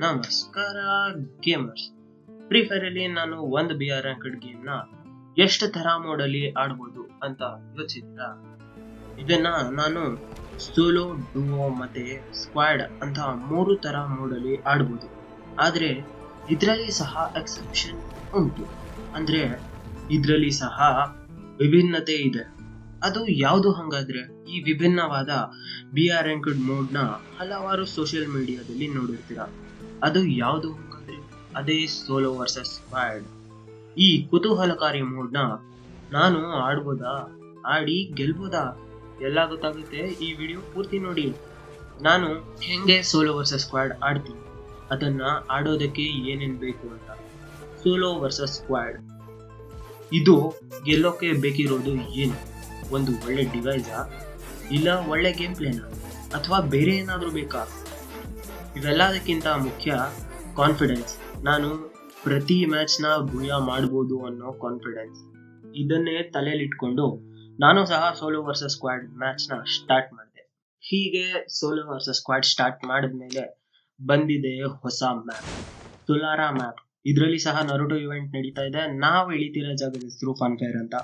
ನಮಸ್ಕಾರ gamers free fire ಅಲ್ಲಿ ನಾನು ಒಂದು ಬಿ ಆರ್ ರ್ಯಾಂಕಡ್ ಗೇಮ್ನ ಎಷ್ಟು ತರ ಮೋಡಲ್ಲಿ ಆಡ್ಬೋದು ಅಂತ ಯೋಚಿಸಿದ್ರ ಇದನ್ನ ನಾನು ಸೋಲೋ ಡುವೋ ಮತ್ತೆ ಸ್ಕ್ವಾಡ್ ಅಂತ ಮೂರು ತರ ಮೋಡಲ್ಲಿ ಆಡ್ಬೋದು. ಆದ್ರೆ ಇದರಲ್ಲಿ ಸಹ ಎಕ್ಸೆಪ್ಷನ್ ಉಂಟು. ಅಂದ್ರೆ ಇದರಲ್ಲಿ ಸಹ ವಿಭಿನ್ನತೆ ಇದೆ. ಅದು ಯಾವುದು ಹಂಗಾದ್ರೆ ಈ ವಿಭಿನ್ನವಾದ ಬಿ ಆರ್ ಮೋಡ್ನ ಹಲವಾರು ಸೋಷಿಯಲ್ ಮೀಡಿಯಾದಲ್ಲಿ ನೋಡಿರ್ತೀರ. ಅದು ಯಾವುದು ಅಂದರೆ ಅದೇ ಸೋಲೋ ವರ್ಸಸ್ ಸ್ಕ್ವಾಡ್ ಈ ಕುತೂಹಲಕಾರಿ ಮೂಡ್ನ ನಾನು ಆಡ್ಬೋದಾ? ಆಡಿ ಗೆಲ್ಬೋದಾ? ಎಲ್ಲ ಗೊತ್ತಾಗುತ್ತೆ ಈ ವಿಡಿಯೋ ಪೂರ್ತಿ ನೋಡಿ. ನಾನು ಹೆಂಗೆ ಸೋಲೋ ವರ್ಸಸ್ ಸ್ಕ್ವಾಡ್ ಆಡ್ತೀನಿ? ಅದನ್ನ ಆಡೋದಕ್ಕೆ ಏನೇನು ಬೇಕು ಅಂತ. ಸೋಲೋ ವರ್ಸಸ್ ಸ್ಕ್ವಾಡ್ ಇದು ಗೆಲ್ಲೋಕೆ ಬೇಕಿರೋದು ಏನು? ಒಂದು ಒಳ್ಳೆ ಡಿವೈಸಾ ಇಲ್ಲ ಒಳ್ಳೆ ಗೇಮ್ ಪ್ಲೇನಾ ಅಥವಾ ಬೇರೆ ಏನಾದರೂ ಬೇಕಾ? ಇವೆಲ್ಲದಕ್ಕಿಂತ ಮುಖ್ಯ ಕಾನ್ಫಿಡೆನ್ಸ್ ನಾನು ಪ್ರತಿ ಮ್ಯಾಚ್ನ ಭೂಯ ಮಾಡ್ಬೋದು ಅನ್ನೋ ಕಾನ್ಫಿಡೆನ್ಸ್ ಇದನ್ನೇ ತಲೆಯಲ್ಲಿಟ್ಕೊಂಡು ನಾನು ಸಹ ಸೋಲೋ ವರ್ಸಸ್ ಸ್ಕ್ವಾಡ್ ಮ್ಯಾಚ್ನ ಸ್ಟಾರ್ಟ್ ಮಾಡಿದೆ. ಹೀಗೆ ಸೋಲೋ ವರ್ಸಸ್ ಸ್ಕ್ವಾಡ್ ಸ್ಟಾರ್ಟ್ ಮಾಡಿದ್ಮೇಲೆ ಬಂದಿದೆ ಹೊಸ ಮ್ಯಾಪ್ ತುಲಾರಾ ಮ್ಯಾಪ್ ಇದರಲ್ಲಿ ಸಹ ನರುಟೋ ಇವೆಂಟ್ ನಡೀತಾ ಇದೆ. ನಾವು ಇಳಿತಿರೋ ಜಾಗದ ಹೆಸರು ಫನ್ ಫೇರ್ ಅಂತ.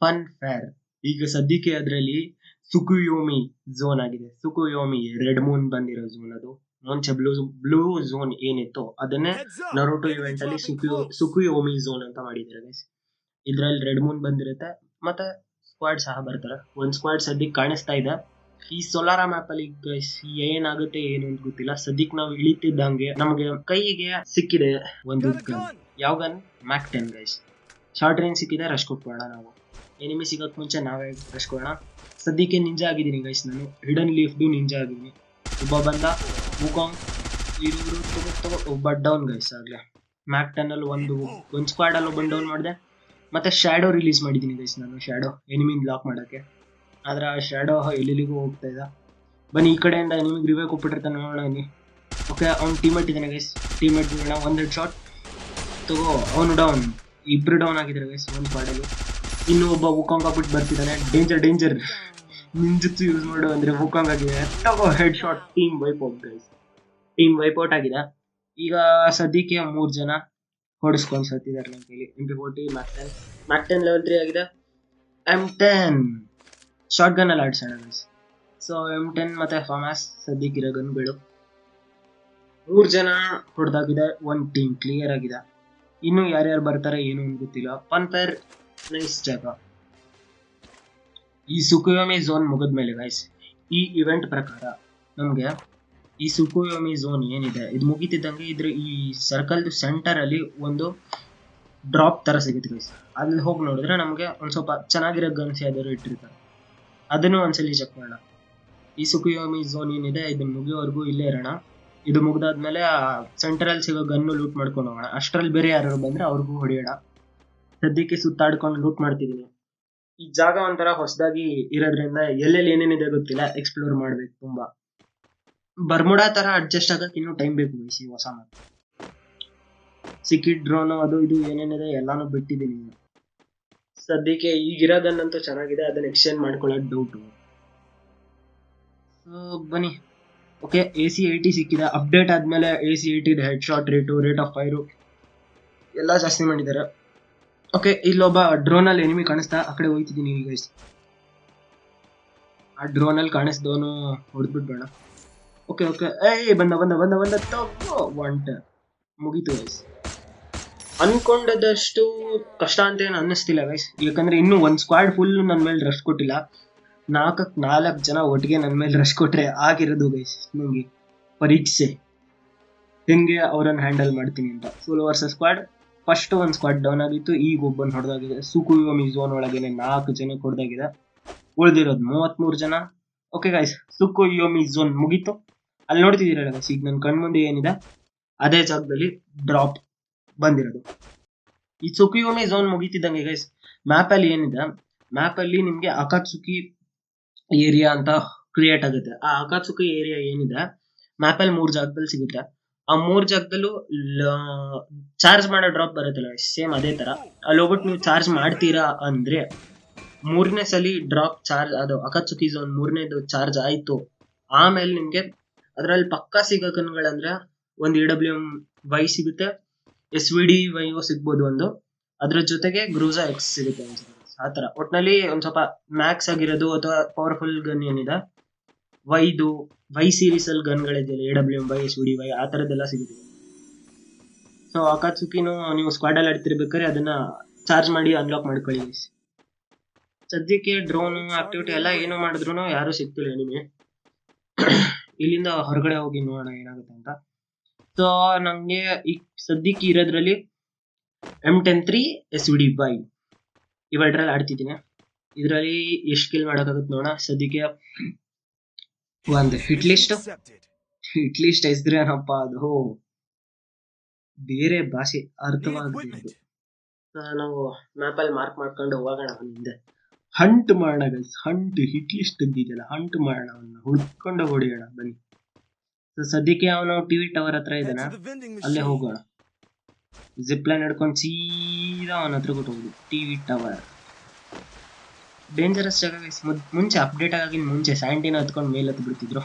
ಫನ್ ಫೇರ್ ಈಗ ಸದ್ಯಕ್ಕೆ ಅದರಲ್ಲಿ ಸುಕುಯೋಮಿ ಝೋನ್ ಆಗಿದೆ. ಸುಕುಯೋಮಿ ರೆಡ್ ಮೂನ್ ಬಂದಿರೋ ಝೋನ್ ಅದು. ಮುಂಚೆ ಬ್ಲೂ ಬ್ಲೂ ಝೋನ್ ಏನಿತ್ತು ಅದನ್ನೇ ನರೋಟೋ ಇವೆಂಟ್ ಅಲ್ಲಿ ಸುಕುಯೋ ಓಮಿ ಝೋನ್ ಅಂತ ಮಾಡಿದ್ದಾರೆ ಗೈಸ್ ಇದ್ರಲ್ಲಿ ರೆಡ್ ಮೂನ್ ಬಂದಿರುತ್ತೆ ಮತ್ತೆ ಸ್ಕ್ವಾಡ್ ಸಹ ಬರ್ತಾರೆ. ಒಂದ್ ಸ್ಕ್ವಾಡ್ ಸದ್ಯಕ್ಕೆ ಕಾಣಿಸ್ತಾ ಇದೆ. ಈ ಸೋಲಾರ ಮ್ಯಾಪ್ ಅಲ್ಲಿ ಗೈಸ್ ಏನಾಗುತ್ತೆ ಏನು ಅಂತ ಗೊತ್ತಿಲ್ಲ. ಸದ್ಯಕ್ಕೆ ನಾವು ಇಳಿತಿದ್ದಂಗೆ ನಮಗೆ ಕೈಗೆ ಸಿಕ್ಕಿದೆ ಒಂದು ಗನ್ ಯಾವ gun mac ten guys short range ಸಿಕ್ಕಿದೆ ರಶ್ ಕೊಟ್ಕೊಳ್ಳೋಣ ನಾವು. ಎನಿಮಿ ಸಿಗೋಕ್ ಮುಂಚೆ ನಾವೇ ರಶ್ ಕೊಡೋಣ. ಸದ್ಯಕ್ಕೆ ನಿಂಜಾ ಆಗಿದ್ದೀನಿ ಗೈಸ್ ನಾನು. ಹಿಡನ್ ಲೀಫ್ದು ನಿಂಜಾ ಆಗಿದ್ದೀನಿ. ಒಬ್ಬ ಬಂದ. ವೂಕಾಂಗ್ ಇವರು ತಗೋ ತಗೋ ಒಬ್ಬ ಡೌನ್ ಗೈಸ್ ಆಗ್ಲೇ. ಮ್ಯಾಕ್ ಅಲ್ಲಿ ಒಂದು ಒಂದು ಸ್ಕ್ವಾಡಲ್ಲಿ ಅಲ್ಲಿ ಒಬ್ಬ ಡೌನ್ ಮಾಡಿದೆ. ಮತ್ತೆ ಶ್ಯಾಡೋ ರಿಲೀಸ್ ಮಾಡಿದ್ದೀನಿ ಗೈಸ್ ನಾನು ಶ್ಯಾಡೋ ಎನಿಮಿನ್ ಬ್ಲಾಕ್ ಮಾಡೋಕ್ಕೆ. ಆದ್ರೆ ಆ ಶ್ಯಾಡೋ ಎಲ್ಲೆಲ್ಲಿಗೂ ಹೋಗ್ತಾ ಇದ್ದ ಬನ್ನಿ, ಈ ಕಡೆಯಿಂದ ನಿಮಗೆ ರಿವೇ ಕೊಟ್ಬಿಟ್ಟಿರ್ತಾನೆ ನೋಡೋಣ ಓಕೆ ಅವ್ನು ಟೀಮೇಟ್ ಇದ್ದಾನೆ ಗೈಸ್ ಟೀಮೇಟ್ ನೋಡೋಣ ಒಂದು ಶಾಟ್ ತಗೋ, ಅವನು ಡೌನ್ ಇಬ್ರು ಡೌನ್ ಆಗಿದ್ದಾರೆ ಗೈಸ್ ಒಂದು ಸ್ಕ್ವಾಡಲ್ಲಿ ಇನ್ನು ಒಬ್ಬ ಹುಕಾಂಗ್ ಹಾಕ್ಬಿಟ್ಟು ಬರ್ತಿದ್ದಾನೆ ಡೇಂಜರ್ ಡೇಂಜರ್ ನಿಂಜುತ್ಸು ಯೂಸ್ ಮಾಡು ಅಂದ್ರೆ ಹುಕಾಂಗ್ ಆಗಿದೆ ತಗೋ head shot team wipeout guys team wipeout ಆಗಿದೆ? ಈಗ ಸದ್ಯಕ್ಕೆ ಮೂರು ಜನ ಹೊಡಿಸ್ಕೊಂಡ್ ಸತ್ತಿದ್ದಾರೆ ನಮ್ಮ ಕೈಲಿ. M P forty mac ten mac ten level three ಆಗಿದೆ? ಎಂ ಟೆನ್ ಶಾರ್ಟ್ ಗನ್ ಅಲ್ಲಿ ಆಡ್ಸೋಣ ಗನ್ಸ್ ಸೊ ಎಂ ಟೆನ್ ಮತ್ತೆ ಫಾಮಾಸ್ ಸದ್ಯಕ್ಕಿರೋ ಗನ್ಗಳು ಮೂರು ಜನ ಹೊಡೆದಾಗಿದೆ? ಒನ್ ಟೀಮ್ ಕ್ಲಿಯರ್ ಆಗಿದೆ? ಇನ್ನು ಯಾರ್ಯಾರು ಬರ್ತಾರೆ ಏನು ಅಂತ ಗೊತ್ತಿಲ್ಲ. ಫನ್ ಫೈರ್ ನೈಸ್ ಜಾಗ. ಈ ಸುಕುಯೋಮಿ ಝೋನ್ ಮುಗಿದ್ಮೇಲೆ ಗೈಸ್ ಈ ಇವೆಂಟ್ ಪ್ರಕಾರ ನಮಗೆ ಈ ಸುಕುಯೋಮಿ ಝೋನ್ ಏನಿದೆ ಇದು? ಮುಗಿತಿದ್ದಂಗೆ ಇದ್ರ ಈ ಸರ್ಕಲ್ ಸೆಂಟರ್ ಅಲ್ಲಿ ಒಂದು ಡ್ರಾಪ್ ತರ ಸಿಗುತ್ತೆ ಗೈಸ್ ಅಲ್ಲಿ ಹೋಗಿ ನೋಡಿದ್ರೆ ನಮಗೆ ಒಂದು ಸ್ವಲ್ಪ ಚೆನ್ನಾಗಿರೋ ಗನ್ಸ್ ಯಾವ್ದಾದ್ರು ಇಟ್ಟಿರ್ತಾರೆ. ಅದನ್ನು ಒಂದ್ಸಲಿ ಚೆಕ್ ಮಾಡೋಣ. ಈ ಸುಕುಯೋಮಿ ಝೋನ್ ಏನಿದೆ ಇದನ್ನ ಮುಗಿಯೋವರೆಗೂ ಇಲ್ಲೇ ಇರೋಣ. ಇದು ಮುಗ್ದಾದ್ಮೇಲೆ ಸೆಂಟರ್ ಅಲ್ಲಿ ಸಿಗೋ ಗನ್ನು ಲೂಟ್ ಮಾಡ್ಕೊಂಡು ಹೋಗೋಣ. ಅಷ್ಟರಲ್ಲಿ ಬೇರೆ ಯಾರು ಬಂದ್ರೆ ಅವ್ರಿಗೂ ಹೊಡೆಯೋಣ. ಸದ್ಯಕ್ಕೆ ಸುತ್ತಾಡ್ಕೊಂಡು ಲೂಟ್ ಮಾಡ್ತಿದೀನಿ. ಈ ಜಾಗ ಒಂಥರ ಹೊಸದಾಗಿ ಇರೋದ್ರಿಂದ ಎಲ್ಲೆಲ್ಲಿ ಏನೇನಿದೆ ಗೊತ್ತಿಲ್ಲ. ಎಕ್ಸ್ಪ್ಲೋರ್ ಮಾಡ್ಬೇಕು ತುಂಬಾ. ಬರ್ಮುಡಾ ತರ ಅಡ್ಜಸ್ಟ್ ಆಗಕ್ಕೆ ಇನ್ನೂ ಟೈಮ್ ಬೇಕು ಈ ಹೊಸ ಮ್ಯಾಪ್ ಸಿಕ್ಕಿಡ್ ಡ್ರೋನು ಅದು ಇದು ಏನೇನಿದೆ ಎಲ್ಲಾನು ಬಿಟ್ಟಿದ್ದೀನಿ ಸದ್ಯಕ್ಕೆ ಈಗಿರೋದನ್ನಂತೂ ಚೆನ್ನಾಗಿದೆ, ಅದನ್ನ ಎಕ್ಸ್ಚೇಂಜ್ ಮಾಡ್ಕೊಳ್ಳೋದು ಡೌಟು ಬನ್ನಿ. ಓಕೆ ಎ ಸಿ ಏಯ್ಟಿ ಸಿಕ್ಕಿದೆ. ಅಪ್ಡೇಟ್ ಆದ್ಮೇಲೆ A C eighty head shot rate rate of fire ಎಲ್ಲ ಜಾಸ್ತಿ ಮಾಡಿದ್ದಾರೆ. ಓಕೆ ಇಲ್ಲೊಬ್ಬ ಡ್ರೋನ್ ಅಲ್ಲಿ ಎನಿಮಿ ಕಾಣಿಸ್ತಾ ಆ ಕಡೆ ಹೋಗ್ತಿದ್ದೀನಿ ಈಗ ಆ ಡ್ರೋನ್ ಅಲ್ಲಿ ಕಾಣಿಸ್ದವನು ಹೊಡೆದ್ಬಿಟ್ಬೇಡ ಓಕೆ ಓಕೆ ಏಯ್ ಬಂದ ಬಂದ ಬಂದ ಬಂದ ತಗೋ, ಒಂಟ. ಮುಗೀತು ಗೈಸ್ ಅನ್ಕೊಂಡದಷ್ಟು ಕಷ್ಟ ಅಂತ ಏನು ಅನ್ನಿಸ್ತಿಲ್ಲ ಗೈಸ್ ಯಾಕಂದ್ರೆ ಇನ್ನೂ ಒಂದು ಸ್ಕ್ವಾಡ್ ಫುಲ್ ನನ್ನ ಮೇಲೆ ರಶ್ ಕೊಟ್ಟಿಲ್ಲ. ನಾಲ್ಕಕ್ಕೆ ನಾಲ್ಕು ಜನ ಒಟ್ಟಿಗೆ ನನ್ನ ಮೇಲೆ ರಶ್ ಕೊಟ್ರೆ ಆಗಿರೋದು ಗೈಸ್ ನನಗೆ ಪರೀಕ್ಷೆ. ಹೆಂಗೆ ಅವರನ್ನು ಹ್ಯಾಂಡಲ್ ಮಾಡ್ತೀನಿ ಅಂತ. ಸೋಲೋ ವರ್ಸಸ್ ಸ್ಕ್ವಾಡ್ ಫಸ್ಟ್ ಒಂದು ಸ್ಕ್ವಾಡ್ ಡೌನ್ ಆಗಿತ್ತು. ಈಗ ಒಬ್ಬನ್ ಹೊಡೆದಾಗಿದೆ. ಸುಕುಯೋಮಿ ಝೋನ್ ಒಳಗೇನೆ ನಾಲ್ಕು ಜನ ಹೊಡೆದಾಗಿದೆ ಉಳಿದಿರೋದು ಮೂವತ್ಮೂರು ಜನ. ಓಕೆ ಗಾಯ್ಸ್ ಸುಕುಯೋಮಿ ಝೋನ್ ಮುಗೀತು. ಅಲ್ಲಿ ನೋಡ್ತಿದ್ದೀರಲ್ಲ ಈಗ ನನ್ನ ಕಣ್ಮುಂದೆ ಏನಿದೆ? ಅದೇ ಜಾಗದಲ್ಲಿ ಡ್ರಾಪ್ ಬಂದಿರೋದು. ಈ ಸುಕಿಯೋಮಿ ಝೋನ್ ಮುಗಿತಿದ್ದಂಗೆ ಗೈಸ್ ಮ್ಯಾಪ್ ಅಲ್ಲಿ ಏನಿದೆ? ಮ್ಯಾಪ್ ಅಲ್ಲಿ ನಿಮ್ಗೆ ಅಕಾತ್ಸುಕಿ ಏರಿಯಾ ಅಂತ ಕ್ರಿಯೇಟ್ ಆಗುತ್ತೆ. ಆ ಅಕಾತ್ಸುಕಿ ಏರಿಯಾ ಏನಿದೆ? ಮ್ಯಾಪ್ ಅಲ್ಲಿ ಮೂರ್ ಜಾಗದಲ್ಲಿ ಸಿಗುತ್ತೆ. ಆ ಮೂರ್ ಜಾಗದಲ್ಲೂ ಚಾರ್ಜ್ ಮಾಡೋ ಡ್ರಾಪ್ ಬರುತ್ತಲ್ಲ ಸೇಮ್ ಅದೇ ತರ. ಅಲ್ಲಿ ಹೋಗ್ಬಿಟ್ಟು ನೀವು ಚಾರ್ಜ್ ಮಾಡ್ತೀರಾ ಅಂದ್ರೆ ಮೂರನೇ ಸಲಿ ಡ್ರಾಪ್ ಚಾರ್ಜ್ ಅದು ಅಕಾತ್ಸುಕಿ ಝೋನ್ ಮೂರನೇದು ಚಾರ್ಜ್ ಆಯ್ತು. ಆಮೇಲೆ ನಿಮ್ಗೆ ಅದ್ರಲ್ಲಿ ಪಕ್ಕಾ ಸಿಗೋ ಗನ್ಗಳಂದ್ರೆ ಒಂದು ಇ ಡಬ್ಲ್ಯೂ ಎಂ ವೈ ಸಿಗುತ್ತೆ ಎಸ್ ವಿ ಡಿ ವೈ ಸಿಗ್ಬೋದು ಒಂದು. ಅದ್ರ ಜೊತೆಗೆ ಗ್ರೂಸಾ ಎಕ್ಸ್ ಸಿಗುತ್ತೆ ಆ ತರ ಒಟ್ನಲ್ಲಿ ಒಂದ್ ಸ್ವಲ್ಪ ಮ್ಯಾಕ್ಸ್ ಆಗಿರೋದು ಅಥವಾ ಪವರ್ಫುಲ್ ಗನ್ ಏನಿದೆ ವೈದು ವೈ ಸೀರೀಸ್ ಅಲ್ಲಿ ಗನ್ಗಳಿದೆಯಲ್ಲ A W M Y S V D Y ಆ ತರದ್ದೆಲ್ಲ ಸಿಗುತ್ತೆ. ಸೊ ಅಕಾತ್ಸುಕಿನೂ ನೀವು ಸ್ಕ್ವಾಡ್ ಅಲ್ಲಿ ಆಡ್ತಿರ್ಬೇಕಾದ್ರೆ ಅದನ್ನ ಚಾರ್ಜ್ ಮಾಡಿ ಅನ್ಲಾಕ್ ಮಾಡ್ಕೊಳ್ಳಿ ಸದ್ಯಕ್ಕೆ ಡ್ರೋನ್ ಆಕ್ಟಿವಿಟಿ ಎಲ್ಲ ಏನು ಮಾಡಿದ್ರು ಯಾರು ಸಿಗ್ತಿಲ್ಲ ನಿಮಗೆ. ಇಲ್ಲಿಂದ ಹೊರಗಡೆ ಹೋಗಿ ನೋಡೋಣ ಏನಾಗುತ್ತೆ ಅಂತ ಸೊ ನಂಗೆ ಈ ಸದ್ಯಕ್ಕೆ ಇರೋದ್ರಲ್ಲಿ M ten three S V D by ಇವೆರಡರಲ್ಲಿ ಆಡ್ತಿದ್ದೀನಿ ಇದರಲ್ಲಿ ಎಷ್ಟು ಕಿಲ್ ಮಾಡೋಕ್ಕಾಗುತ್ತೆ ನೋಡೋಣ ಸದ್ಯಕ್ಕೆ ಒಂದು ಹಿಟ್ ಲಿಸ್ಟ್. ಹಿಟ್ ಲಿಸ್ಟ್ ಹೆಸ್ರೇನಪ್ಪ ಅದು ಬೇರೆ ಭಾಷೆ ಅರ್ಥವಾಗುತ್ತೆ. ನಾವು ಮ್ಯಾಪಲ್ಲಿ ಮಾರ್ಕ್ ಮಾಡ್ಕೊಂಡು ಹೋಗೋಣ ಹಿಂದೆ ಹಂಟ್ ಮಾಡೋಣ ಗೈಸ್ ಹಂಟ್ ಹಿಟ್ ಲಿಸ್ಟ್ ತೆಗ್ದಿದೆಯಲ್ಲ ಹಂಟ್ ಮಾಡೋಣ ಅವನ್ನ ಹುಡ್ಕೊಂಡು ಹೊಡೆಯೋಣ ಬನ್ನಿ. ಸದ್ಯಕ್ಕೆ ಅವನು ಟಿವಿ ಟವರ್ ಹತ್ರ ಇದ್ದಾನೆ? ಅಲ್ಲೇ ಹೋಗೋಣ. ಜಿಪ್ ಲೈನ್ ಹಿಡ್ಕೊಂಡು ಸೀದಾ ಅವನ ಹತ್ರ ಕೊಟ್ಟು ಹೋಗುದು ಟಿವಿ ಟವರ್ ಡೇಂಜರಸ್ ಜಾಗ ಗೈಸ್ ಮುಂಚೆ ಅಪ್ಡೇಟ್ ಆಗಿನ ಮುಂಚೆ ಸ್ಯಾಂಟಿನ ಹತ್ಕೊಂಡು ಮೇಲೆ ಹತ್ತು ಬಿಡ್ತಿದ್ರು.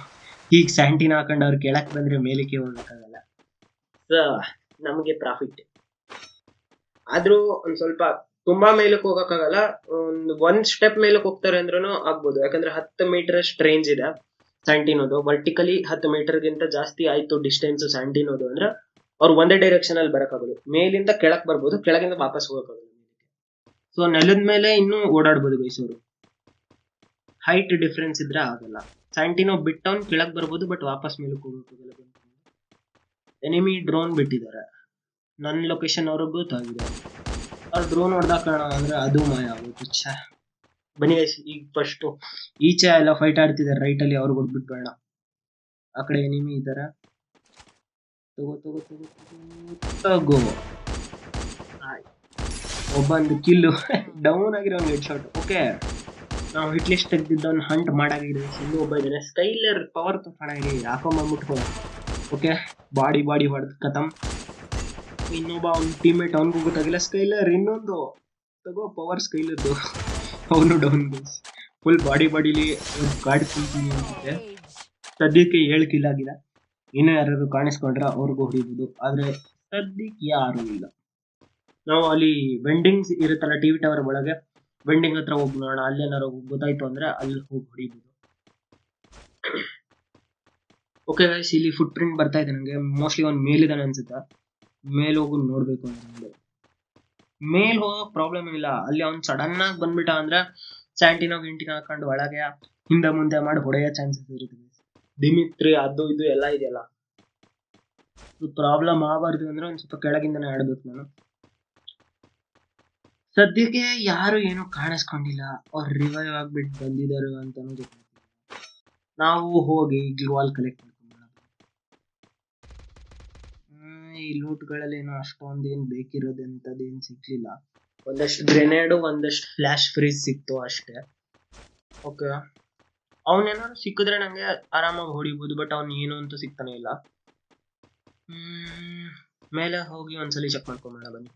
ಈಗ ಸ್ಯಾಂಟಿನ ಹಾಕೊಂಡು ಅವ್ರು ಕೆಳಕ್ ಬಂದ್ರೆ ಮೇಲಕ್ಕೆ ಹೋಗಕ್ಕಾಗಲ್ಲ. ಸೊ ನಮಗೆ ಪ್ರಾಫಿಟ್ ಆದ್ರೂ ಒಂದ್ ಸ್ವಲ್ಪ ತುಂಬಾ ಮೇಲಕ್ಕೆ ಹೋಗಕ್ಕಾಗಲ್ಲ. ಒಂದು ಒಂದ್ ಸ್ಟೆಪ್ ಮೇಲಕ್ಕೆ ಹೋಗ್ತಾರೆ ಅಂದ್ರೂ ಆಗ್ಬೋದು. ಯಾಕಂದ್ರೆ ಹತ್ತು ಮೀಟರ್ ಅಷ್ಟು ರೇಂಜ್ ಇದೆ ಸ್ಯಾಂಟಿನೋದು. ವರ್ಟಿಕಲಿ ಹತ್ತು ಮೀಟರ್ ಗಿಂತ ಜಾಸ್ತಿ ಆಯ್ತು ಡಿಸ್ಟೆನ್ಸ್ ಸ್ಯಾಂಟಿನೋದು ಅಂದ್ರೆ ಅವ್ರು ಒಂದೇ ಡೈರೆಕ್ಷನ್ ಅಲ್ಲಿ ಬರಕ್ಕಾಗೋದು. ಮೇಲಿಂದ ಕೆಳಕ್ ಬರ್ಬೋದು, ಕೆಳಗಿಂದ ವಾಪಸ್ ಹೋಗಕ್ಕಾಗಲ್ಲ ಸೊ ನೆಲದ ಮೇಲೆ ಇನ್ನೂ ಓಡಾಡ್ಬೋದು ಮೈಸೂರು. ಹೈಟ್ ಡಿಫ್ರೆನ್ಸ್ ಇದ್ರೆ ಆಗಲ್ಲ. ಸ್ಯಾಂಟಿನೋ ಬಿಟ್ಟವ್ನ್ ಕೆಳಗ್ ಬರ್ಬೋದು ಬಟ್ ವಾಪಸ್ ಮೇಲಕ್ಕೆ ಹೋಗಕ್ಕಾಗಲ್ಲ ಎನಿಮಿ ಡ್ರೋನ್ ಬಿಟ್ಟಿದ್ದಾರೆ. ನನ್ನ ಲೊಕೇಶನ್ ಅವ್ರಿಗೂ ಗೊತ್ತಾಗಿದೆ ಅವ್ರು ಡ್ರೋನ್ ಹೊಡೆದಾಕೋಣ ಅಂದ್ರೆ ಅದು ಮಾಯ ಆಗುತ್ತೆ ಛ. ಬನ್ನಿ ಈಗ ಫಸ್ಟ್ ಈಚೆ ಎಲ್ಲ ಫೈಟ್ ಆಡ್ತಿದ್ದಾರೆ ರೈಟ್ ಅಲ್ಲಿ ಅವ್ರಿಗೆ ಹೊಡ್ಬಿಟ್ಟು ಬೇಡ ಆ ಕಡೆ ಎನಿಮಿ ಇದ್ದಾರೆ ತಗೋ ತಗೋ ತಗೋ ತಗೋ. ಒಬ್ಬಂದು ಕಿಲ್ಲು ಡೌನ್ ಆಗಿರೋ ಹೆಡ್ ಶಾಟ್ ಓಕೆ ನಾವು ಹಿಟ್ ಲಿಸ್ಟ್ ತೆಗ್ದಿದ್ದವನ್ನ ಹಂಟ್ ಮಾಡಾಗಿದೆ ಇನ್ನೂ ಒಬ್ಬ ಇದ್ದಾನೆ ಸ್ಕೈಲರ್ ಪವರ್ ತಗೊಂಡಾಗಿ ಹಾಕೊಂಬಂದ್ಬಿಟ್ಟು ಓಕೆ ಬಾಡಿ ಬಾಡಿ ಹೊಡೆದ್ ಖತಮ್ ಇನ್ನೊಬ್ಬ ಅವ್ನ ಟೀಮೇಟ್ ಅವನಿಗೂ ಗೊತ್ತಾಗಿಲ್ಲ ಸ್ಕೈಲರ್ ಇನ್ನೊಂದು, ತಗೋ ಪವರ್ ಸ್ಕೈಲದ್ದು ಅವನು ಡೌನ್ ಫುಲ್ ಬಾಡಿ ಬಾಡಿಲಿ ಗಾಡಿ ಕುಂತೀನಿ ಅನ್ಸುತ್ತೆ. ಸದ್ಯಕ್ಕೆ ಏಳು ಕಿಲ್ ಆಗಿದೆ ಇನ್ನೂ ಯಾರು ಕಾಣಿಸ್ಕೊಂಡ್ರೆ ಅವ್ರಿಗೂ ಹೊಡಿಬೋದು. ಆದ್ರೆ ಸದ್ಯಕ್ಕೆ ಯಾರು ಇಲ್ಲ. ನಾವು ಅಲ್ಲಿ ಬೆಂಡಿಂಗ್ಸ್ ಇರುತ್ತಲ್ಲ ಟಿ ವಿ ಟವರ್ ಒಳಗೆ ವೆಂಡಿಂಗ್ ಹತ್ರ ಹೋಗಿ ನೋಡೋಣ ಅಲ್ಲಿ ಏನಾರು ಗೊತ್ತಾಯ್ತು ಅಂದ್ರೆ ಅಲ್ಲಿ ಹೋಗಿ ಹೊಡಿಬೋದು. ಓಕೆ ಗೈಸ್ ಇಲ್ಲಿ ಫುಟ್ ಪ್ರಿಂಟ್ ಬರ್ತಾ ಇದೆ ನನಗೆ ಮೋಸ್ಟ್ಲಿ ಅವ್ನು ಮೇಲಿದ್ದಾನೆ ಅನ್ಸುತ್ತೆ? ಮೇಲ್ ಹೋಗಿ ನೋಡ್ಬೇಕು ಅಂದ್ರೆ ಮೇಲ್ ಹೋಗೋಕ್ ಪ್ರಾಬ್ಲಮ್ ಇಲ್ಲ ಅಲ್ಲಿ ಅವ್ನು ಸಡನ್ ಆಗಿ ಬಂದ್ಬಿಟ್ಟ ಅಂದ್ರೆ ಸ್ಯಾಂಟಿನ ಗಿಂಟಿನ ಹಾಕೊಂಡು ಒಳಗೆ ಹಿಂದೆ ಮುಂದೆ ಮಾಡಿ ಹೊಡೆಯೋ ಚಾನ್ಸಸ್ ಇರುತ್ತೆ. ದಿಮಿತ್ರಿ, ಅದು ಇದು ಎಲ್ಲ ಇದೆಯಲ್ಲ. ಪ್ರಾಬ್ಲಮ್ ಆಗಬಾರ್ದು ಅಂದ್ರೆ ಒಂದ್ ಸ್ವಲ್ಪ ಕೆಳಗಿಂದನೇ ಆಡ್ಬೇಕು ನಾನು. ಸದ್ಯಕ್ಕೆ ಯಾರು ಏನು ಕಾಣಿಸ್ಕೊಂಡಿಲ್ಲ. ಅವ್ರು ರಿವೈವ್ ಆಗ್ಬಿಟ್ಟು ಬಂದಿದ್ದಾರೆ ಅಂತಾನು ನಾವು ಹೋಗಿ ಗ್ಲೂವಾಲ್ ಕಲೆಕ್ಟ್ ಮಾಡ್ಕೊಂಬೋಣ ಹ್ಮ್, ಈ ಲೂಟ್ಗಳಲ್ಲಿ ಏನೋ ಅಷ್ಟೊಂದು ಏನ್ ಬೇಕಿರೋದಂತದ್ದು ಏನ್ ಸಿಗ್ಲಿಲ್ಲ. ಒಂದಷ್ಟು ಗ್ರೆನೇಡ್ ಒಂದಷ್ಟು ಫ್ಲಾಶ್ ಫ್ರೀಸ್ ಸಿಕ್ತು ಅಷ್ಟೇ. ಓಕೆ ಅವನೇನಾದ್ರು ಸಿಕ್ಕಿದ್ರೆ ನಂಗೆ ಆರಾಮಾಗಿ ಹೊಡಿಬೋದು ಬಟ್ ಅವ್ನು ಏನು ಅಂತ ಸಿಗ್ತಾನೆ ಇಲ್ಲ. ಹ್ಮ್ ಮೇಲೆ ಹೋಗಿ ಒಂದ್ಸಲಿ ಚೆಕ್ ಮಾಡ್ಕೊಂಬೋಣ ಬನ್ನಿ.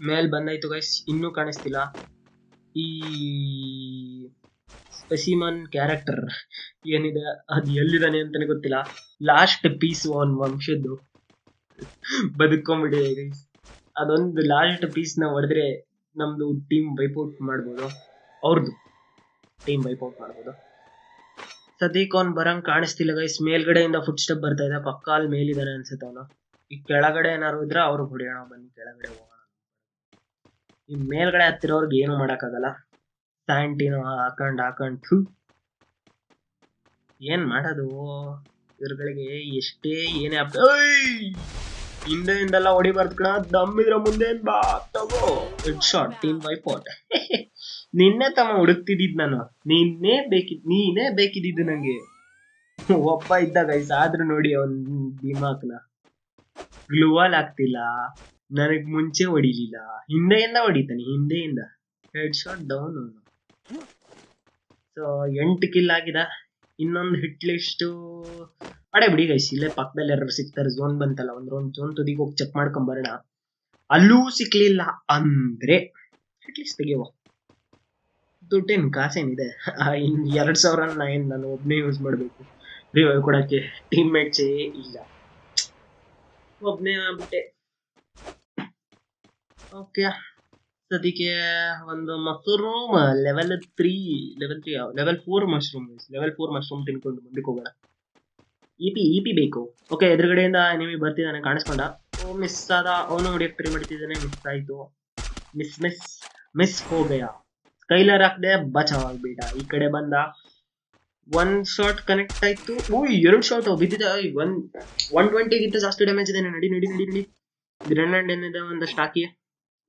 ಮೇಲೆ ಬಂದಾಯ್ತು ಗೈಸ್ ಇನ್ನೂ ಕಾಣಿಸ್ತಿಲ್ಲ. ಈ ಸ್ಪೆಸಿಮನ್ ಕ್ಯಾರೆಕ್ಟರ್ ಏನಿದೆ, ಅದು ಎಲ್ಲಿದ್ದಾನೆ ಅಂತಾನೆ ಗೊತ್ತಿಲ್ಲ. ಲಾಸ್ಟ್ ಪೀಸ್ ಒನ್ ವಂಶದ್ದು ಬದುಕೊಂಬಿಡಿ ಅದೊಂದು ಲಾಸ್ಟ್ ಪೀಸ್ನ ಹೊಡೆದ್ರೆ ನಮ್ದು ಟೀಮ್ ವೈಪೌಟ್ ಮಾಡ್ಬೋದು. ಅವ್ರದ್ದು ಟೀಮ್ ವೈಪೌಟ್ ಮಾಡ್ಬೋದು. ಸದೀಕ್ ಅವ್ನು ಬರಂಗ್ ಕಾಣಿಸ್ತಿಲ್ಲ ಗೈಸ್ ಮೇಲ್ಗಡೆಯಿಂದ ಫುಟ್ ಸ್ಟೆಪ್ ಬರ್ತಾ ಇದೆ. ಪಕ್ಕ ಅಲ್ಲಿ ಮೇಲಿದ್ದಾನೆ ಅನ್ಸುತ್ತೆ ಅವನು. ಈ ಕೆಳಗಡೆ ಏನಾರು ಇದ್ರೆ ಅವ್ರಿಗೆ ಹೊಡೆಯೋಣ, ಬನ್ನಿ. ಕೆಳಗಡೆ ಹೋಗೋಣ ಈ ಮೇಲ್ಗಡೆ ಹತ್ತಿರೋರ್ಗೆ ಏನು ಮಾಡಕ್ಕಾಗಲ್ಲ. ಸ್ಯಾಂಟಿನೋ ಹಾಕೊಂಡು ಹಾಕೊಂಡು. ಏನ್ ಮಾಡೋದು? ಇವ್ರುಗಳಿಗೆ ಎಷ್ಟೇ ಏನೇ ಆಗ್ತದೆ ಹಿಂದೆ ಹಿಂದೆಲ್ಲ ಹೊಡಿಬಾರ್ದು ಕಣ. ದಮ್ಮಿದ್ರ ಮುಂದೆ ಬಾ, ತಗೋ. ಹೆಡ್ ಶಾಟ್ ಟೀಮ್ ವೈಪೌಟ್ ನಿನ್ನೆ ತಮ್ಮ ಹುಡುಕ್ತಿದ್ದಿದ್ ನಾನು. ನಿನ್ನೆ ಬೇಕಿದ್ ನೀನೇ ಬೇಕಿದ್ದಿದ್ದು ನಂಗೆ. ಒಬ್ಬ ಇದ್ದ ಗೈಸ್ ಆದ್ರೂ ನೋಡಿ ಅವನ್ ದಿಮಾಕ್ನ. ಗ್ಲೂವಲ್ ಆಗ್ತಿಲ್ಲ ನನಗ್ ಮುಂಚೆ ಹೊಡಿಲಿಲ್ಲ. ಹಿಂದೆಯಿಂದ ಹೊಡಿತಾನೆ, ಹಿಂದೆಯಿಂದ. ಹೆಡ್ ಶಾಟ್ ಡೌನ್ ಅವನು ಸೊ ಎಂಟು ಕಿಲ್ ಆಗಿದೆ. ಇನ್ನೊಂದು ಹಿಟ್ ಲಿಸ್ಟ್ ಅಡೇ ಬಿಡಿ ಗೈಸ್ ಇಲ್ಲೇ ಪಕ್ಕದಲ್ಲಿ ಯಾರು ಸಿಗ್ತಾರೆ ಝೋನ್ ಬಂತಲ್ಲ, ಒಂದು ರೌಂಡ್ ಝೋನ್ ತುದಿಗೆ ಹೋಗಿ ಚೆಕ್ ಮಾಡ್ಕೊಂಡ್ ಬರೋಣ. ಅಲ್ಲೂ ಸಿಕ್ಲಿಲ್ಲ ಅಂದ್ರೆ ಹಿಟ್ ಲಿಸ್ಟ್ ತೆಗೆಯುವ ದುಡ್ಡೇನ್ ಕಾಸೇನಿದೆ. ಇನ್ ಎರಡ್ ಸಾವಿರ ನೈನ್ ನಾನು ಒಬ್ನೇ ಯೂಸ್ ಮಾಡಬೇಕು. ರಿವೈವ್ ಕೊಡಕ್ಕೆ ಟೀಮ್ ಮೇಟ್ಸೇ ಇಲ್ಲ. ಒಬ್ನೇ ಆಗ್ಬಿಟ್ಟೆ. ಓಕೆ ಸದ್ಯಕ್ಕೆ ಒಂದು mushroom level three level three level four mushroom level four mushroom ತಿನ್ಕೊಂಡು ಮುಂದಕ್ಕೆ ಹೋಗೋಣ. ಇಪಿ ಇಪಿ ಬೇಕು. ಓಕೆ ಎದುರುಗಡೆಯಿಂದ ನಿಮಗೆ ಬರ್ತಿದ್ದಾನೆ, ಕಾಣಿಸ್ಕೊಂಡ. ಓ ಮಿಸ್ ಆದ. ಅವನು ಹೊಡಿಯಕ್ ಟ್ರೈ ಮಾಡ್ತಿದ್ದಾನೆ ಮಿಸ್ ಆಯ್ತು. ಮಿಸ್ ಮಿಸ್ ಮಿಸ್ ಹೋಗಯ. ಸ್ಕೈಲರ್ ಹಾಕ್ದೆ ಬಚಾವ್ ಆಗ್ಬೇಡ ಈ ಕಡೆ ಬಂದ. ಒನ್ ಶಾಟ್ ಕನೆಕ್ಟ್ ಆಯ್ತು. ಓ ಎರಡು ಶಾಟ್ ಬಿದ್ದಿದೆ. ಒನ್ ಒನ್ ಟ್ವೆಂಟಿಗಿಂತ ಜಾಸ್ತಿ ಡ್ಯಾಮೇಜ್ ಇದೆ. ನಡಿ ನಡಿ ನಡಿ ನಡಿ. ಗ್ರೆನೇಡ್ ಏನಿದೆ ಒಂದಷ್ಟು ಹಾಕಿ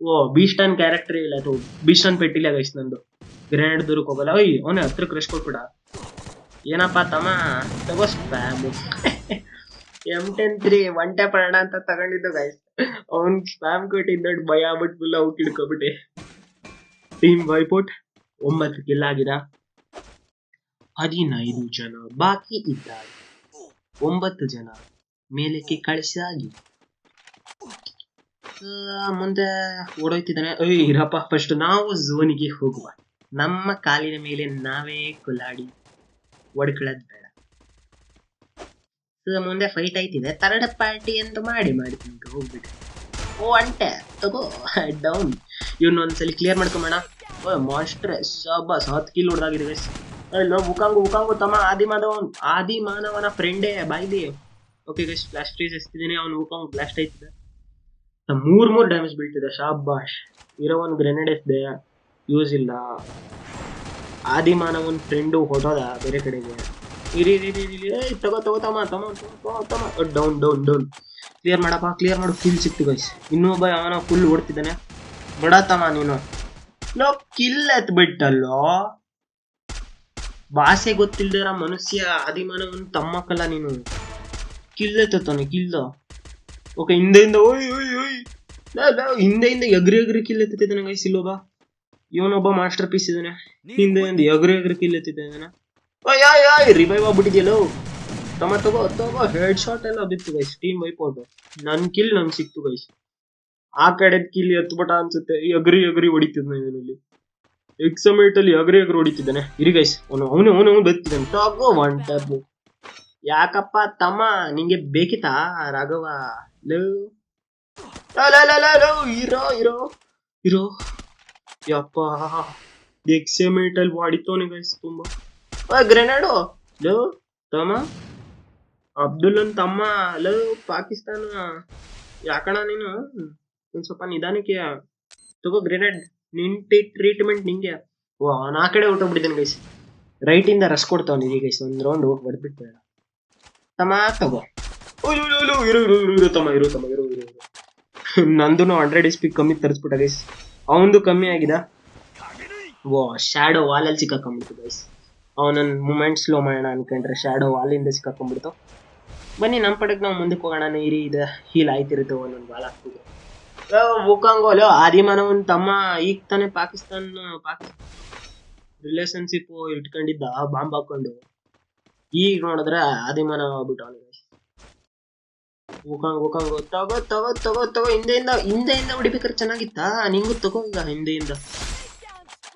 ಓ ಬೀಸ್ಟನ್ ಕ್ಯಾರೆಕ್ಟರ್ ಇಲ್ಲ ಅದು. ಬೀಸ್ಟನ್ ಪೆಟ್ಟಿಲ್ಲ ಗೈಸ್ ನಂದು. ಗ್ರೆನೇಡ್ ದೂರಕ್ಕೆ ಹೋಗಲ್ಲ. ಓಯ್ ಅವನೇ ಹತ್ರ ಕ್ರಶ್ ಕೊಟ್ಬಿಡ. ಏನಪ್ಪ ತಮ್ಮ? ತಗೋ spam M ten three one tap ಅಣ್ಣ ಅಂತ ತಗೊಂಡಿದ್ದು ಗೈಸ್ ಅವ್ನ್ ಸ್ಪ್ಯಾಮ್ ಕೊಟ್ಟಿದ್ದ ಭಯ ಆಗ್ಬಿಟ್ಟು ಫುಲ್ ಔಟ್ ಹಿಡ್ಕೊಬಿಟ್ಟೆ. ಟೀಮ್ ವೈಪೋಟ್ ಒಂಬತ್ತು ಕಿಲ್ ಆಗಿದೆ? ಹದಿನೈದು ಜನ ಬಾಕಿ ಇದ್ದಾರೆ ಒಂಬತ್ತು ಜನ ಮೇಲಕ್ಕೆ ಕಳಿಸಾಗಿ. ಆ, ಮುಂದೆ ಓಡೋಯ್ತಿದ್ದಾನೆ. ಅಯ್ಯ ಇರಪ್ಪ ಫಸ್ಟ್ ನಾವು ಝೋನಿಗೆ ಹೋಗುವ. ನಮ್ಮ ಕಾಲಿನ ಮೇಲೆ ನಾವೇ ಕುಲಾಡಿ ಒಡ್ಕೊಳ್ಳೋದು ಬೇಡ. ಮುಂದೆ ಫೈಟ್ ಆಯ್ತಿದೆ. ಥರ್ಡ್ ಪಾರ್ಟಿ ಅಂತ ಮಾಡಿ ಮಾಡ್ತೀನಿ ಹೋಗ್ಬಿಟ್ಟು ಓ, ಅಂಟೆ, ತಗೋ ಡೌನ್ ಇವ್ನ ಒಂದ್ಸಲಿ ಕ್ಲಿಯರ್ ಮಾಡ್ಕೊಂಬೇಡ ಓ ಮಾಸ್ಟ್ರೆ ಶಾಬಾಸ್ ಹತ್ತು ಕಿಲ್ ಹೊಡೆದಾಗಿದೆ ಗೈಸ್ ಅಲ್ಲ ಉಕಾಂಗು ಉಕಾಂಗು, ತಮ್ಮ ಆದಿ ಮಾನವ ಆದಿ ಮಾನವನ ಫ್ರೆಂಡೇ ಬಾಯ್ದಿ. ಓಕೆ ಗೈಸ್ ಬ್ಲಾಸ್ಟ್ ಫ್ರೀಸ್ ಎಸ್ತಿದ್ದೀನಿ ಅವ್ನು ಉಕಾಂಗ್ ಬ್ಲಾಸ್ಟ್ ಆಯ್ತಿದೆ. ಮೂರ್ ಮೂರ್ ಡ್ಯಾಮೇಜ್ ಬೀಳ್ತಿದೆ. ಬಾಷ್ ಇರೋ ಒಂದು ಗ್ರೆನೇಡ್ ಎಸ್ದೆ ಯೂಸ್ ಇಲ್ಲ. ಆದಿಮಾನವನ್ ಫ್ರೆಂಡು ಹೊಟ್ಟೋದ ಬೇರೆ ಕಡೆಗೆ. ಇರಿ ತಗೋ ತಗೋ ತಮ್ಮ ತಮ್ಮ ತಮ್ಮ ಡೌನ್ ಡೌನ್ ಡೌನ್ ಕ್ಲಿಯರ್ ಮಾಡಪ್ಪ ಕ್ಲಿಯರ್ ಮಾಡು ಕಿಲ್ ಸಿಕ್ತು ಗೈಸ್ ಇನ್ನೊಬ್ಬ ಅವನ ಫುಲ್ ಓಡ್ತಿದ್ದಾನೆ. ಬಡತಮ್ಮ ನೀನು. ನೋ ಕಿಲ್ ಎತ್ ಬಿಟ್ಟಲ್ಲೋ ಭಾಷೆ ಗೊತ್ತಿಲ್ದಿರ ಮನುಷ್ಯ, ಆದಿಮಾನವನ್ ತಮ್ಮಕ್ಕಲ್ಲ ನೀನು. ಕಿಲ್ ಎತ್ತಾನೆ ಕಿಲ್ಲ ಓಕೆ ಹಿಂದೆಯಿಂದ ಓಯ್ ಓಯ್ ಓಯ್. ಹಿಂದೆ ಹಿಂದೆಯಿಂದ ಎಗ್ರಿ ಎಗ್ರಿ ಕಿಲ್ ಎತ್ತಿದ್ದಾನೆ ಗೈಸ್ ಇಲ್ಲೊಬ್ಬ ಇವನೊಬ್ಬ ಮಾಸ್ಟರ್ ಪೀಸ್ ಇದ್ದಾನೆ. ಹಿಂದೆಯಿಂದ ಎಗ್ರಿ ಎಗ್ರಿ ಕಿಲ್ ಎತ್ತಿದ್ದಾನೆ ಓಯ್ ಆಯ್ ರಿವೈವ್ ಆಗ್ಬಿಟ್ಟಿದ್ಯಲ್ಲೋ. ತಮ್ಮ ತಗೋ ತಗೋ ಹೆಡ್ ಶಾಟ್ ಎಲ್ಲ ಬಿತ್ತು ಗೈಸ್ ಟೀಮ್ ವೈಪೌಟ್ ನನ್ ಕಿಲ್ ನಂಗೆ ಸಿಕ್ತು ಗೈಸ್ ಆ ಕಡೆ ಕಿಲ್ ಎತ್ಬಿಟ ಅನ್ಸುತ್ತೆ. ಎಗ್ರಿ ಎಗ್ರಿ ಹೊಡಿತಿದ್ನ ಇವನಲ್ಲಿ. ಎಕ್ಸಮೇಟ್ ಅಲ್ಲಿ ಎಗ್ರಿ ಎಗ್ರಿ ಹೊಡಿತಿದ್ದಾನೆ. ಇರಿ ಗೈಸ್ ಅವನು ಅವನು ಅವನು ಅವನು ಬೆತ್ತಿದ್ದಾನೆ. ತಗೋ ಒನ್ ಟ್ಯಾಪ್ ಯಾಕಪ್ಪ, ತಮ್ಮ, ನಿಂಗೆ ಬೇಕಿತ್ತಾ, Raghava? Low low, low, low, low, ಇರೋ ಇರೋ ಇರೋ ಯಪ್ಪ ಎಕ್ಸಮೇಟ್ ಅಲ್ಲಿ ಹೊಡಿತವನೆ ಗೈಸ್ ತುಂಬಾ ಗ್ರೆನೇಡು ಲೋ ತಮ್ಮ ಅಬ್ದುಲ್ಲನ್ ತಮ್ಮ ಲೋ ಪಾಕಿಸ್ತಾನ ಯಾಕಣ ನೀನು? ಒಂದು ಸ್ವಲ್ಪ ನಿಧಾನಕ್ಕೆ ತಗೋ ಗ್ರೆನೇಡ್ ನಿನ್ ಟ್ರೀಟ್ಮೆಂಟ್ ನಿಂಗೆ. ಓ ನಾ ಕಡೆ ಹೊಟ್ಟೋಗ್ಬಿಟ್ಟಿದ್ದೇನೆ ಗೈಸ್ ರೈಟ್ ಇಂದ ರಸ್ ಕೊಡ್ತಾವ ನಿಧಿ ಗೈಸ್ ಒಂದು ರೌಂಡ್ ಹೋಗಿ ಹೊಡೆದ್ಬಿಟ್ಟು ಬೇಡ ತಮ್ಮ ತಗೋ. ತಮ್ಮ, ಇರು ತಮ್ಮ, ಇರು ನಂದು ಹಂಡ್ರೆಡ್ ಎಸ್ ಪಿ ಕಮ್ಮಿ ತರಿಸ್ಬಿಟ್ಟ ಗೈಸ್ ಅವನು ಕಮ್ಮಿ ಆಗಿದೆ. ಓ ಶ್ಯಾಡೋ ವಾಲಲ್ಲಿ ಸಿಕ್ಕಾಕೊಂಡ್ಬಿಡ್ತು ಗೈಸ್ ಅವನನ್ನ ಮೂಮೆಂಟ್ ಸ್ಲೋ ಮಾಡೋಣ ಅನ್ಕೊಂಡ್ರೆ ಶ್ಯಾಡೋ ವಾಲಿಂದ ಸಿಕ್ಕಾಕೊಂಡ್ಬಿಡ್ತು. ಬನ್ನಿ ನಮ್ಮ ಪಡೆಗೆ ನಾವು ಮುಂದಕ್ಕೆ ಹೋಗೋಣ ಇರಿ ಇದು. ಹೀಲ್ ಆಯ್ತಿರುತ್ತೆ ಒಂದೊಂದು ಬಾಲ್ ಆಗ್ತದೆ ಬುಕ್ಕಂಗೋಲು ಆದಿಮಾನವನ್ ತಮ್ಮ ಈಗ ತಾನೇ ಪಾಕಿಸ್ತಾನ ಪಾಕಿಸ್ತಾನ ರಿಲೇಶನ್ಶಿಪ್ ಇಟ್ಕೊಂಡಿದ್ದ ಬಾಂಬ್ ಹಾಕೊಂಡು ಈಗ ನೋಡಿದ್ರೆ ಆದಿಮಾನವ ಆಗ್ಬಿಟ್ಟು ಅವನಿಗೆ ಉಕಾಂಗ್ ಉಕಾಂಗ್ ತಗೋ ತಗೋ ತಗೋ ತಗೋ. ಹಿಂದೆಯಿಂದ ಹಿಂದೆಯಿಂದ ಹೊಡಿಬೇಕಾದ್ರೆ ಚೆನ್ನಾಗಿತ್ತಾ? ನಿಂಗು ತಗೋ ಈಗ ಹಿಂದೆಯಿಂದ.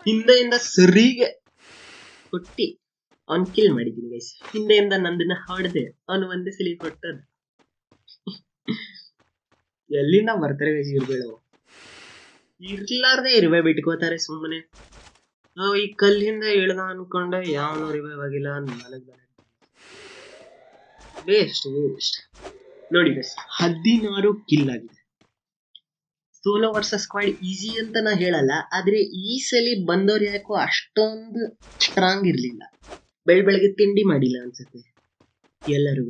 ಹಿಂದೆಯಿಂದ ಸರಿಗೆ ಕೊಟ್ಟಿ ಅವ್ನ್ ಕಿಲ್ ಮಾಡಿದ್ದೀನಿ ಗೈಸ್ ಹಿಂದೆಯಿಂದ ನಂದನ್ನ ಹೊಡೆದೆ ಅವನು ಒಂದೇ ಸಲಿ ಕೊಟ್ಟದ ಎಲ್ಲಿಂದ ಬರ್ತಾರೆ ಗೈಸ್ ಇರ್ಬೇಡ ಇರ್ಲಾರ್ದೆ ರಿವೈವ್ ಬಿಟ್ಕೋತಾರೆ ಸುಮ್ಮನೆ. ನಾವು ಈ ಕಲ್ಲಿಂದ ಇಳ್ದ ಅನ್ಕೊಂಡೆ ಯಾವನು ರಿವೈವ್ ಆಗಿಲ್ಲ. ಮಲಗ್ದಾನೆ ಬೇಸ್ಟ್ ವೇಸ್ಟ್ ನೋಡಿ ಹದಿನಾರು ಕಿಲ್ ಆಗಿದೆ. ಸೋಲೋ ವರ್ಸಸ್ ಸ್ಕ್ವಾಡ್ ಈಸಿ ಅಂತ ನಾ ಹೇಳಲ್ಲ, ಆದ್ರೆ ಈ ಸಲ ಬಂದವ್ರು ಯಾಕೋ ಅಷ್ಟೊಂದು ಸ್ಟ್ರಾಂಗ್ ಇರ್ಲಿಲ್ಲ. ಬೆಳ್ ಬೆಳಗ್ಗೆ ತಿಂಡಿ ಮಾಡಿಲ್ಲ ಅನ್ಸುತ್ತೆ ಎಲ್ಲರೂ.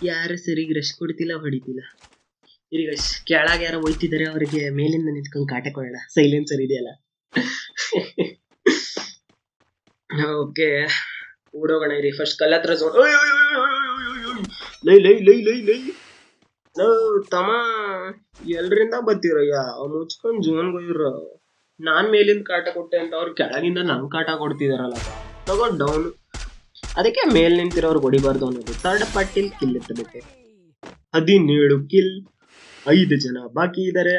ಯಾರು ಸರಿಗೆ ರಶ್ ಕೊಡ್ತಿಲ್ಲ, ಹೊಡಿತಿಲ್ಲ. ಇರಿ ಗೈಸ್ ಕೆಳಗೆ ಯಾರೋ ಹೋಯ್ತಿದ್ದಾರೆ ಅವರಿಗೆ ಮೇಲಿಂದ ನಿಂತ್ಕೊಂಡು ಕಾಟ ಕೊಡೋಣ. ಸೈಲೆನ್ಸರ್ ಇದೆಯಲ್ಲ ಓಕೆ ಓಡೋಗೋಣ ಇರಿ ಫಸ್ಟ್ ಕಲ್ಲತ್ರ ಜೋಡ್ ಲೈ ಲೈ ಲೈ ಲೈ ಲೈ. ತಮ್ಮ, ಎಲ್ರಿಂದ ಬತ್ತೀರಯ್ಯ ಮುಚ್ಕೊಂಡ್ ಜೋನ್ ಹೋಯ್ರ ನಾನ್ ಮೇಲಿಂದ ಕಾಟ ಕೊಟ್ಟೆ ಅಂತ ಅವ್ರು ಕೆಳಗಿಂದ ನಂಗ್ ಕಾಟ ಕೊಡ್ತಿದಾರಲ್ಲ ತಗೋ ಡೌನ್ ಅದಕ್ಕೆ ಮೇಲ್ ನಿಂತಿರೋರು ಹೊಡಿಬಾರ್ದು ಅನ್ನೋದು. ತರ್ಡ್ ಪಾರ್ಟಿಲ್ ಕಿಲ್ ಇರ್ತದೆ ಹದಿನೇಳು ಕಿಲ್ ಐದು ಜನ ಬಾಕಿ ಇದಾರೆ.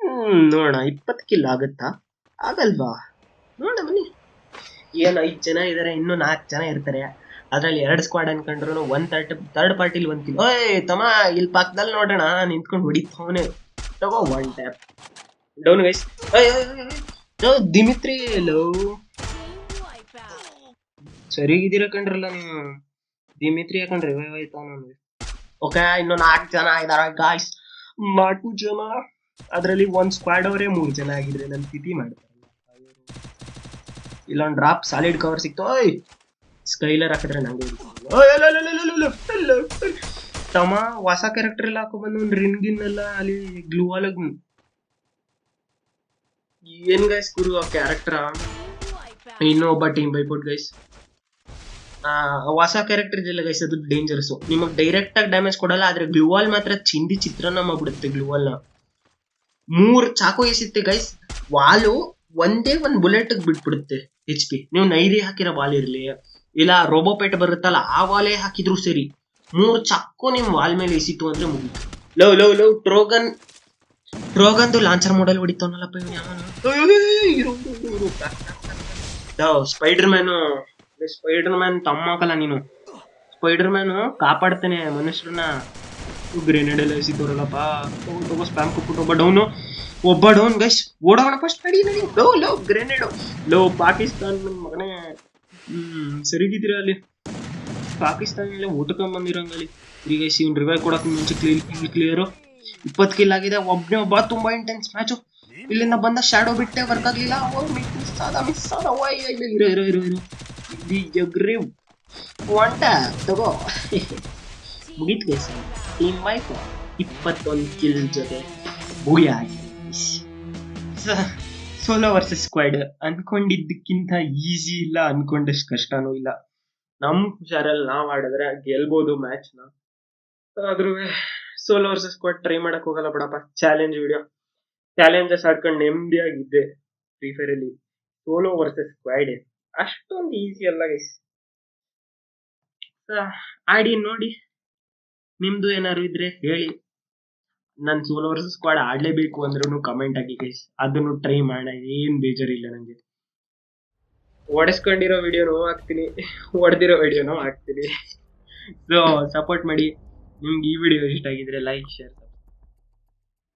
ಹ್ಮ್, ನೋಡೋಣ, ಇಪ್ಪತ್ತು ಕಿಲ್ ಆಗುತ್ತಾ? ಆಗಲ್ವಾ? ನೋಡ ಬನ್ನಿ. ಏನ್ ಐದ್ ಜನ ಇದಾರೆ, ಇನ್ನು ನಾಲ್ಕು ಜನ ಇರ್ತಾರೆ. ಅದ್ರಲ್ಲಿ ಎರಡು ಸ್ಕ್ವಾಡ್ ಅನ್ಕೊಂಡ್ರು ಒಂದ್ ಥರ್ಡ್ ತರ್ಡ್ ಪಾರ್ಟಿಲಿ ಒಂದ್ ಕಿಲ್ ಓಯ್, ತಮ್ಮ, ಇಲ್ಲಿ ಪಕ್ಕದಲ್ಲಿ ನೋಡೋಣ ನಿಂತ್ಕೊಂಡು ಹೊಡಿತವನೆ ತಗೋ one tap down guys Dimitri low ಸರಿಗಿದ್ದೀರ ಕಂಡ್ರಲ್ಲ ನೀವು? ದಿಮಿತ್ರಿ ರಿವೈವ್ ಹೋಯ್ತಾ ನಾನು ಓಕೆ, ಇನ್ನು ನಾಲ್ಕು ಜನ ಇದಾರ ಗಾಯ್ಸ್ ನಾಲ್ಕು ಜನ. ಅದರಲ್ಲಿ ಒಂದ್ ಸ್ಕ್ವಾಡ್ ಅವರೇ ಮೂರು ಜನ ಆಗಿದ್ರೆ ನನ್ನ ತಿಥಿ ಮಾಡ್ತಾರೆ. ಇಲ್ಲೊಂದು ಡ್ರಾಪ್ ಸಾಲಿಡ್ ಕವರ್ ಸಿಕ್ತು. ಓಯ್ ಸ್ಕೈಲರ್ ಹಾಕಿದ್ರೆ ನಂಗೆ. ತಮ್ಮ ಹೊಸ ಕ್ಯಾರೆಕ್ಟರ್ ಎಲ್ಲ ಹಾಕೋ ಬಂದು ಒಂದು ರಿನ್ಗಿನ್ ಎಲ್ಲ ಅಲ್ಲಿ ಗ್ಲೂ ಅಲಗ್ ಏನ್ ಗೈಸ್ ಗುರು ಆ ಕ್ಯಾರೆಕ್ಟರ್ ಇನ್ನೂ ಒಬ್ಬ ಟೀಮ್ ಬೈಪೋಟ್ ಗೈಸ್ ಹೊಸ ಕ್ಯಾರೆಕ್ಟರ್ ಇದೆಯಲ್ಲ ಗೈಸ್ ಅದು ಡೇಂಜರಸ್ ನಿಮಗೆ ಡೈರೆಕ್ಟ್ ಆಗಿ ಡ್ಯಾಮೇಜ್ ಕೊಡಲ್ಲ ಆದ್ರೆ ಗ್ಲೂವಾಲ್ ಮಾತ್ರ ಚಿಂದಿ ಚಿತ್ರನ ಮಾಡ್ಬಿಡುತ್ತೆ ಗ್ಲೂವಾಲ್ನ ಮೂರ್ ಚಾಕು ಎಸಿತ್ತೆ ಗೈಸ್ ವಾಲು ಒಂದೇ ಒಂದ್ ಬುಲೆಟ್ ಬಿಟ್ಬಿಡುತ್ತೆ ಎಚ್ ಪಿ ನೀವು ನೈರಿ ಹಾಕಿರೋ ವಾಲ್ ಇರ್ಲಿ ಇಲ್ಲ, ರೋಬೋಪೇಟ್ ಬರುತ್ತಲ್ಲ, ಆ ವಾಲೇ ಹಾಕಿದ್ರು ಸರಿ. ಮೂರು ಚಕ್ಕು ನಿಮ್ ವಾಲ್ ಮೇಲೆ ಎಸಿತು ಅಂದ್ರೆ ಮುಗೀತು. ಲವ್ ಲವ್ ಲವ್ ಟ್ರೋಗನ್ ಟ್ರೋಗನ್ದು ಲಾಂಚರ್ ಮಾಡೆಲ್ ಹೊಡಿತಾವನಲ್ಲಪ್ಪ ಇವ್ನು ಸ್ಪೈಡರ್ ಮ್ಯಾನು ಸ್ಪೈಡರ್ ಮ್ಯಾನ್ ತಮ್ಮಕಲ್ಲ ನೀನು. ಸ್ಪೈಡರ್ ಮ್ಯಾನು ಕಾಪಾಡ್ತಾನೆ ಮನುಷ್ಯರನ್ನ ಗ್ರೆನೇಡ್ ಎಲ್ಲ ಎಸಿದವ್ರಲ್ಲಪ್ಪ. ತಗೋ ಸ್ಪ್ಯಾಮ್ ಕೊಟ್ಬಿಟ್ಟು ಒಬ್ಬ ಡೌನು. ಒಬ್ಬ ಡೌನ್ ಗೈಸ್ ಓಡೋಣ ಫಸ್ಟ್ ನಡಿ. ನಡಿ ಲೋ ಲೋ ಗ್ರೆನೇಡ್ ಲೋ, ಪಾಕಿಸ್ತಾನ್ ಮಗನೇ. ಹ್ಮ್ ಸರಿಗಿದ್ದೀರ ಅಲ್ಲಿ. ಪಾಕಿಸ್ತಾನ ಊಟಕೊಂಡ್ ಬಂದಿರಂಗಲ್ಲಿ. ಈಗ ಇವ್ನು ರಿವೈವ್ ಕೊಡಕ್ ಮುಂಚೆ ಕ್ಲಿಯರ್ ಕ್ಲಿಯರು ಇಪ್ಪತ್ತು ಕಿಲ್ ಆಗಿದೆ, ಒಬ್ನೇ ಒಬ್ಬ ತುಂಬಾ ಇಂಟೆನ್ಸ್ ಮ್ಯಾಚು ಇಲ್ಲಿಂದ ಬಂದ ಶಾಡೋ ಬಿಟ್ಟೆ ವರ್ಕ್ ಆಗ್ಲಿಲ್ಲ. ಮಿಸ್ ಆದ ಮಿಸ್ ಆದ ಇಲ್ಲಿ ಇರೋ ಇರೋ ಇರೋ ಇರೋ. ದಿ ಒಂಟ ತಗೋ. ಮುಗೀತು ಗೈಸ್ ಟೀಮ್ ವೈಫ್ ಇಪ್ಪತ್ತೊಂದು ಕಿಲ್ ಜೊತೆ ಬೂಯ ಸೋಲೋ ವರ್ಸಸ್ ಸ್ಕ್ವಾಡ್ ಅನ್ಕೊಂಡಿದ್ದಕ್ಕಿಂತ ಈಸಿ ಇಲ್ಲ, ಅನ್ಕೊಂಡಷ್ಟು ಕಷ್ಟನೂ ಇಲ್ಲ. ನಮ್ ಹುಷಾರಲ್ಲಿ ನಾವ್ ಆಡಿದ್ರೆ ಮ್ಯಾಚ್ನ. ಆದ್ರೂ ಸೋಲೋ ವರ್ಸಸ್ ಸ್ಕ್ವಾಡ್ ಟ್ರೈ ಮಾಡಕ್ ಹೋಗಲ್ಲ ಬಿಡಪ್ಪ. ಚಾಲೆಂಜ್ ವಿಡಿಯೋ ಚಾಲೆಂಜಸ್ ಆಡ್ಕೊಂಡು ನೆಮ್ಮದಿಯಾಗಿದ್ದೆ ಫ್ರೀ ಫೈರ್ ಅಲ್ಲಿ. ಸೋಲೋ ವರ್ಸಸ್ ಸ್ಕ್ವಾಡ್ ಅಷ್ಟೊಂದು ಈಸಿ ಅಲ್ಲ ಗೈಸ್ ಆಡಿ ನೋಡಿ. ನಿಮ್ದು ಏನಾದ್ರು ಇದ್ರೆ ಹೇಳಿ. ನನ್ ಸೋಲೋ ವರ್ಸಸ್ ಸ್ಕ್ವಾಡ್ ಆಡ್ಲೇಬೇಕು ಅಂದ್ರೂ ಕಮೆಂಟ್ ಹಾಕಿ ಗೈಸ್ ಅದನ್ನು ಟ್ರೈ ಮಾಡೋಣ ಏನ್ ಬೇಜಾರಿಲ್ಲ ನಂಗೆ. ಒಡೆಸ್ಕೊಂಡಿರೋ ವಿಡಿಯೋನು ಹಾಕ್ತೀನಿ. ಹೊಡೆದಿರೋ ವಿಡಿಯೋನು ಹಾಕ್ತೀನಿ. ಸೊ ಸಪೋರ್ಟ್ ಮಾಡಿ. ನಿಮ್ಗೆ ಈ ವಿಡಿಯೋ ಇಷ್ಟ ಆಗಿದ್ರೆ ಲೈಕ್ ಶೇರ್